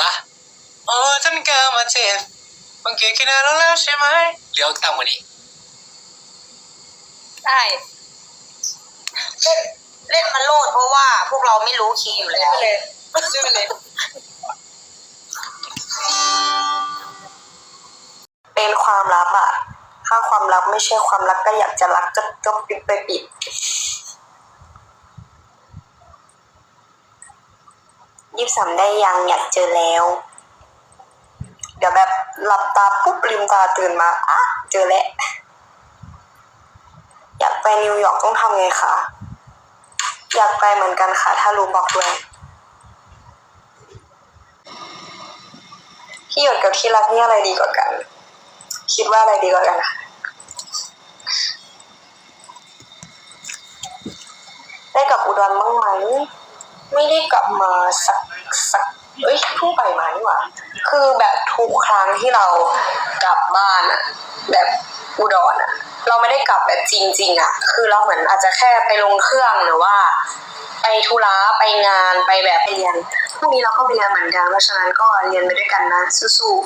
ปะโอ้ฉันเกิดมาเจ็บมันเกิดขึ้นนานแล้วใช่ไหมเลี้ยวต่ำกว่านี้ได้เล่นเล่นมันโลดเพราะว่าพวกเราไม่รู้คีย์อยู่แล้วเลยช่วยไปเลยเป็นความลับอะถ้าความลับไม่ใช่ความรักก็อยากจะรักก็ก็ปิดไปปิด ยี่สิบสามได้ยังอยากเจอแล้ว เดี๋ยวแบบหลับตาปุ๊บลืมตาตื่นมาอะเจอแล้ว อยากไปนิวยอร์กต้องทำไงคะ อยากไปเหมือนกันค่ะ ถ้ารู้บอกด้วยพี่หยดกับที่รักนี่อะไรดีกว่ากัน คิดว่าอะไรดีกว่ากันคะได้กลับอุดรบ้างไหม ไม่ได้กลับมาสัก สักเอ้ยเพิ่งไปมานี่หว่าคือแบบทุกครั้งที่เรากลับบ้านอะแบบอุดรอะเราไม่ได้กลับแบบจริง ๆอะคือเราเหมือนอาจจะแค่ไปลงเครื่องหรือว่า ไปธุระไปงานไปแบบไปเรียนพรุ่งนี้เราก็ไปเรียนเหมือนกันเพราะฉะนั้นก็เรียนไปด้วยกันนะสู้ๆ